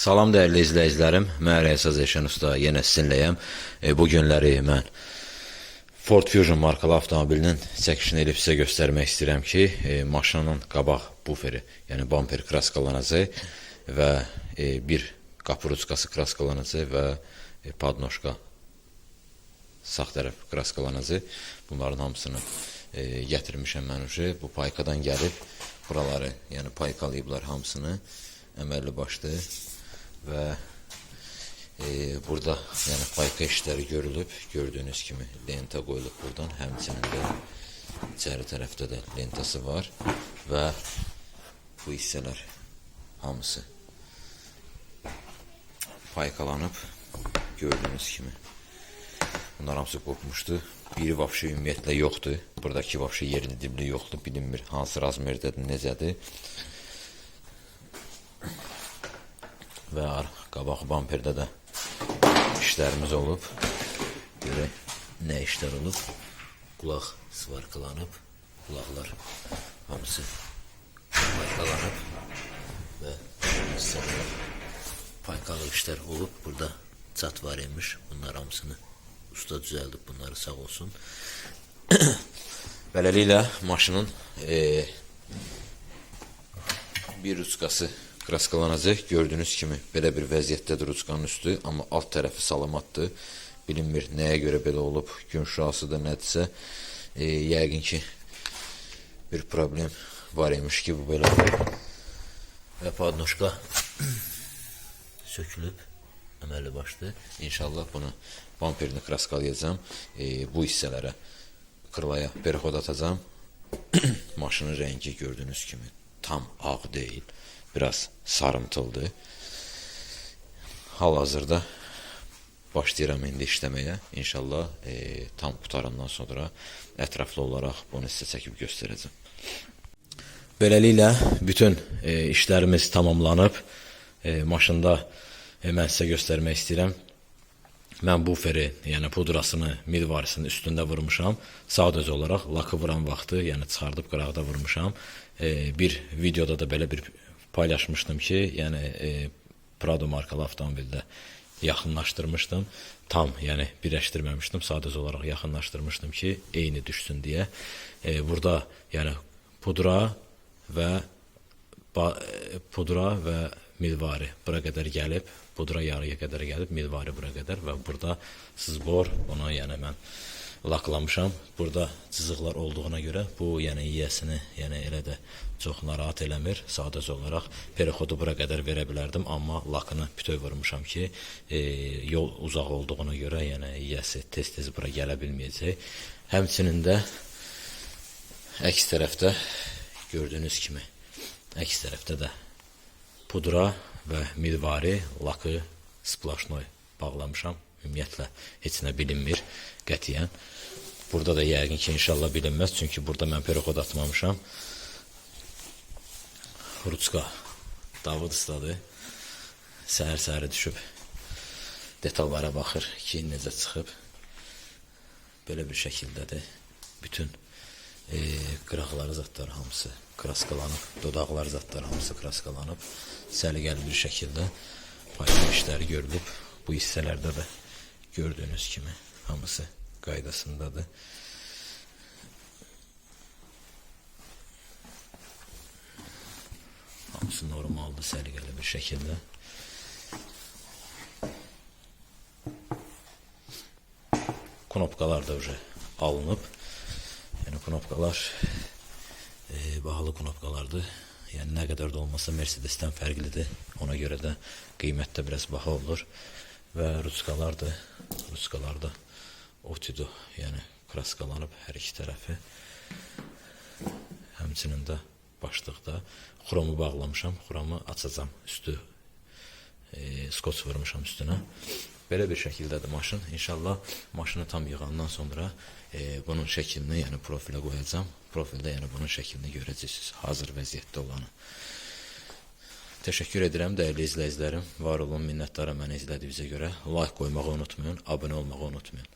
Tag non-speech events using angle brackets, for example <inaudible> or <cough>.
Salam dəyərli izləyicilərim. Mən Rəysaz Eşən Usta yenə sizinləyəm. E, bu günləri mən Ford Fusion markalı avtomobilinin çəkişini edib sizə göstərmək istəyirəm ki, e, maşının qabaq buferi, yəni bumper kraskalanacaq və e, bir qapı ruçkası kraskalanacaq və e, padnoşka sağ tərəf kraskalanacaq. Bunların hamısını e, gətirmişəm mən uje. Bu paykadan gəlib buraları, yəni paykalayıblar hamısını əməlli başlı və e, burada yəni payka işləri görülüb. Gördüyünüz kimi lenta qoyulub buradan. Həmçinin də içəri tərəfdə də lentası var və bu hissələr hamısı paykalanıb gördüyünüz kimi. Bunlar hamısı qopmuşdu. Biri vapşı ümumiyyətlə yoxdur. Buradakı vapşı yerli dibli yoxdur. Bilinmir hansı razmerdədir, necədir. Və qabaq bamperdə də işlərimiz olub. Görək nə işlər olub. Qulaq svarkalanıb. Qulaqlar hamısı paykalanıb və hissələr paykalı işlər olub. Burada çat var imiş. Bunlar hamısını usta düzəldib bunları sağ olsun. <clears throat> Beləliklə maşının e, bir ruçkası kraskalanacaq. Gördüyünüz kimi belə bir vəziyyətdədir ruçkanın üstü, amma alt tərəfi salamatdır. Bilinmir nəyə görə belə olub, gün şüasıdır, nədirsə. E, yəqin ki bir problem var imiş ki bu belə. Və padnoşka <clears throat> sökülüb əməlli başlı. İnşallah bunu bamperini kraskalayacağam. E, bu hissələrə kırlaya perxod atacağam. <clears throat> Maşının rəngi gördüyünüz kimi tam ağ deyil. Biraz sarımtıldı. Hal-hazırda başlayıram indi işləməyə. İnşallah e, tam qutarandan sonra ətraflı olaraq bunu sizə çəkib göstərəcəm. Beləliklə bütün e, işlərimiz tamamlanıb. E, maşında e, mən sizə göstərmək istəyirəm. Mən buferi, yəni pudrasını milvarisinin üstündə vurmuşam. Sadəcə olaraq lakı vuran vaxtı, yəni çıxardıb qıraqda vurmuşam. E, bir videoda da belə bir paylaşmışdım ki, yəni e, Prado markalı avtomobildə yaxınlaşdırmışdım. Tam, yəni birləşdirməmişdim. Sadəcə olaraq yaxınlaşdırmışdım ki, eyni düşsün deyə. E, burada yəni pudra və e, pudra və milvari bura qədər gəlib, pudra yarıya qədər gəlib, milvari bura qədər və burada sızbor, bunu yəni mən laklamışam. Burada cızıqlar olduğuna görə bu yəni yiyəsini, yəni elə də çox narahat eləmir. Sadəcə olaraq perixodu bura qədər verə bilərdim, amma lakını bütöv vurmuşam ki, e, yol uzaq olduğuna görə yəni yiyəsi tez-tez bura gələ bilməyəcək. Həmçinin də əks tərəfdə gördüyünüz kimi əks tərəfdə də pudra və milvari lakı splaşnoy bağlamışam. Ümumiyyətlə heç nə bilinmir qətiyyən. Burada da yəqin ki, inşallah bilinməz, çünki burada mən perixod atmamışam. Ruçka Davud ustadır. Səhər-səhər düşüb detallara baxır ki, necə çıxıb. Belə bir şəkildədir. Bütün e, qıraqları zatlar hamısı kraskalanıb, dodaqlar zatlar hamısı kraskalanıb. Səliqəli bir şəkildə paylaş işləri görülüb. Bu hissələrdə də gördüyünüz kimi hamısı qaydasındadır. Hamısı normaldır, səliqəli bir şəkildə. Knopkalar da уже alınıb. Yəni knopkalar e, bahalı knopkalardır. Yəni nə qədər də olmasa Mercedes-dən fərqlidir. Ona görə də qiymət də biraz baha olur. Və ruçkalar da ruçkalar da otido, yəni kraskalanıb hər iki tərəfi. Həmçinin də başlıqda xromu bağlamışam. Xromu açacağam üstü e, skoç vurmuşam üstünə. Belə bir şəkildədir maşın. İnşallah maşını tam yığandan sonra e, bunun şəklini, yəni profilə qoyacağam. Profildə yəni bunun şəklini görəcəksiniz, hazır vəziyyətdə olanı. Təşəkkür edirəm dəyərli izləyicilərim. Var olun, minnətdaram məni izlədiyinizə görə. Like qoymağı unutmayın, abunə olmağı unutmayın.